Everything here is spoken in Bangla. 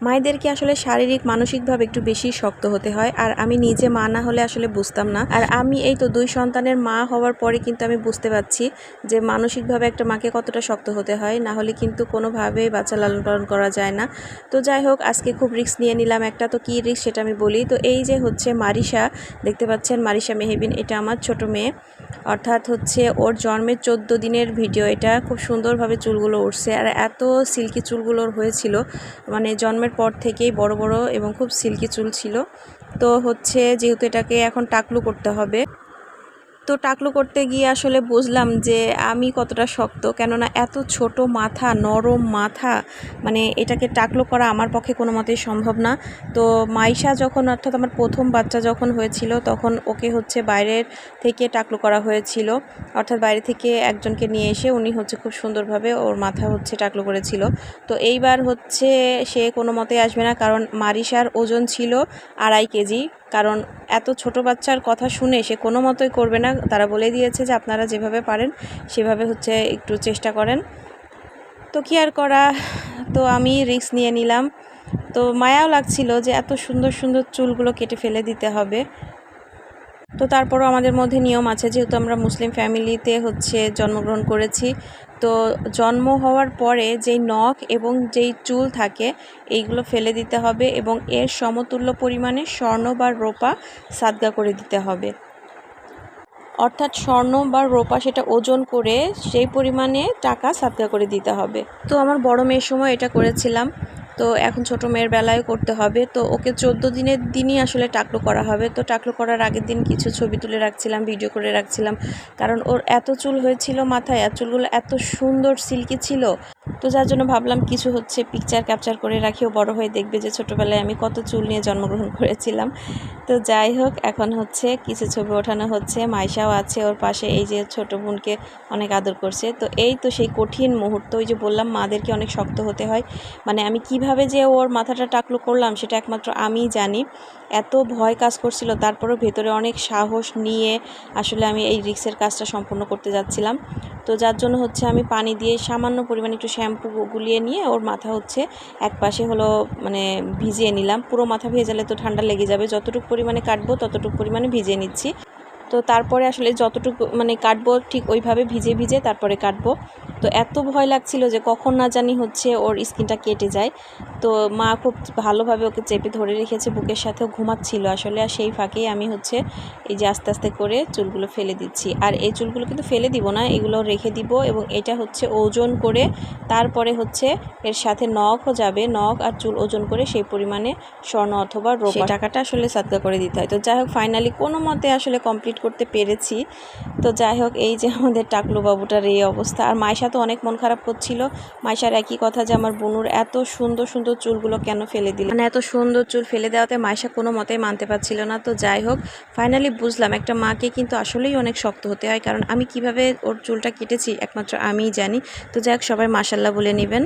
মায়েদেরকে আসলে শারীরিক, মানসিকভাবে একটু বেশি শক্ত হতে হয়। আর আমি নিজে মা না হলে আসলে বুঝতাম না। আর আমি এই তো দুই সন্তানের মা হওয়ার পরে কিন্তু আমি বুঝতে পারছি যে মানসিকভাবে একটা মাকে কতটা শক্ত হতে হয়, না হলে কিন্তু কোনোভাবেই বাচ্চা লালন পালন করা যায় না। তো যাই হোক, আজকে খুব রিস্ক নিয়ে নিলাম একটা। তো কী রিস্ক সেটা আমি বলি। তো এই যে হচ্ছে মারিশা, দেখতে পাচ্ছেন মারিশা মেহেবিন, এটা আমার ছোট মেয়ে। অর্থাৎ হচ্ছে ওর জন্মের চোদ্দ দিনের ভিডিও এটা। খুব সুন্দরভাবে চুলগুলো উঠছে আর এত সিল্কি চুলগুলোর হয়েছিল। মানে জন্মের পর থেকেই বড় বড় এবং খুব সিল্কি চুল ছিল। তো হচ্ছে যেহেতু এটাকে এখন টাকলু করতে হবে। তো টাকলু করতে গিয়ে আসলে বুঝলাম যে আমি কতটা শক্ত। কেননা এত ছোট মাথা, নরম মাথা মানে এটাকে টাকলু করা আমার পক্ষে কোনো মতেই সম্ভব না। তো মাইশা যখন অর্থাৎ আমার প্রথম বাচ্চা যখন হয়েছিল, তখন ওকে হচ্ছে বাইরের থেকে টাকলু করা হয়েছিল। অর্থাৎ বাইরে থেকে একজনকে নিয়ে এসে উনি হচ্ছে খুব সুন্দরভাবে ওর মাথা হচ্ছে টাকলু করেছিল। তো এইবার হচ্ছে সে কোনো মতেই আসবে না, কারণ মারিশার ওজন ছিল আড়াই কেজি। কারণ এত ছোট বাচ্চার কথা শুনে সে কোনো মতোই করবে না। তারা বলে দিয়েছে যে আপনারা যেভাবে পারেন, সেভাবে হচ্ছে একটু চেষ্টা করেন। তো কি আর করা? তো আমি রিস্ক নিয়ে নিলাম। তো মায়াও লাগছিল যে এত সুন্দর সুন্দর চুলগুলো কেটে ফেলে দিতে হবে। তো তারপরও আমাদের মধ্যে নিয়ম আছে, যেহেতু আমরা মুসলিম ফ্যামিলিতে হচ্ছে জন্মগ্রহণ করেছি তো জন্ম হওয়ার পরে যেই নখ এবং যেই চুল থাকে, এইগুলো ফেলে দিতে হবে এবং এর সমতুল্য পরিমাণে স্বর্ণ বা রোপা সাদগা করে দিতে হবে। অর্থাৎ স্বর্ণ বা রোপা সেটা ওজন করে সেই পরিমাণে টাকা সাদগা করে দিতে হবে। তো আমার বড় মেয়ের সময় এটা করেছিলাম। তো এখন ছোট মেয়ের বেলায় করতে হবে। তো ওকে চোদ্দ দিনের দিনই আসলে টাকলো করা হবে। তো টাকলো করার আগের দিন কিছু ছবি তুলে রাখছিলাম ভিডিও করে রাখছিলাম। কারণ ওর এত চুল হয়েছিল মাথায়, আর চুলগুলো এত সুন্দর সিল্কি ছিল। তো যার জন্য ভাবলাম কিছু হচ্ছে পিকচার ক্যাপচার করে রাখিও বড় হয়ে দেখবে যে ছোটোবেলায় আমি কত চুল নিয়ে জন্মগ্রহণ করেছিলাম। তো যাই হোক, এখন হচ্ছে কিছু ছবি ওঠানো হচ্ছে। মাইশাও আছে ওর পাশে, এই যে ছোট বোনকে অনেক আদর করছে। তো এই তো সেই কঠিন মুহূর্ত, ওই যে বললাম মাদেরকে অনেক শক্ত হতে হয়। মানে আমি কীভাবে যে ওর মাথাটা টাকলো করলাম, সেটা একমাত্র আমিই জানি। এত ভয় কাজ করছিল, তারপরেও ভেতরে অনেক সাহস নিয়ে আসলে আমি এই রিক্সের কাজটা সম্পূর্ণ করতে যাচ্ছিলাম। তো যার জন্য হচ্ছে আমি পানি দিয়ে সামান্য পরিমাণে একটু শ্যাম্পু গুলিয়ে নিয়ে ওর মাথা হচ্ছে এক পাশে হলো মানে ভিজিয়ে নিলাম। পুরো মাথা ভেজালে তো ঠান্ডা লেগে যাবে। যতটুকু পরিমাণে কাটবো ততটুকু পরিমাণে ভিজিয়ে নিচ্ছি। তো তারপরে আসলে যতটুকু মানে কাটবো ঠিক ওইভাবে ভিজে ভিজে তারপরে কাটবো। তো এত ভয় লাগছিল যে কখন না জানি হচ্ছে ওর স্কিনটা কেটে যায়। তো মা খুব ভালোভাবে ওকে চেপে ধরে রেখেছে, বুকের সাথেও ঘুমাচ্ছিল আসলে। আর সেই ফাঁকেই আমি হচ্ছে এই যে আস্তে আস্তে করে চুলগুলো ফেলে দিচ্ছি। আর এই চুলগুলো কিন্তু ফেলে দিব না এগুলো রেখে দিব এবং এটা হচ্ছে ওজন করে তারপরে হচ্ছে এর সাথে নখও যাবে, নখ আর চুল ওজন করে সেই পরিমাণে স্বর্ণ অথবা রোপা টাকাটা আসলে সাদকা করে দিতে হয়। তো যাই হোক ফাইনালি কোনো মতে আসলে কমপ্লিট করতে পেরেছি। তো যাই হোক, এই যে আমাদের টাকলু বাবুটার এই অবস্থা। আর মায়েশা তো অনেক মন খারাপ করছিল। মাইশার একই কথা যে আমার বোনুর এত সুন্দর সুন্দর চুলগুলো কেন ফেলে দিল? মানে এত সুন্দর চুল ফেলে দেওয়াতে মাইশা কোনো মতেই মানতে পারছিল না। তো যাই হোক ফাইনালি বুঝলাম একটা মাকে কিন্তু আসলেই অনেক শক্ত হতে হয়। কারণ আমি কীভাবে ওর চুলটা কেটেছি একমাত্র আমিই জানি। তো যাই হোক, সবাই মাসাল্লাহ বলে নেবেন।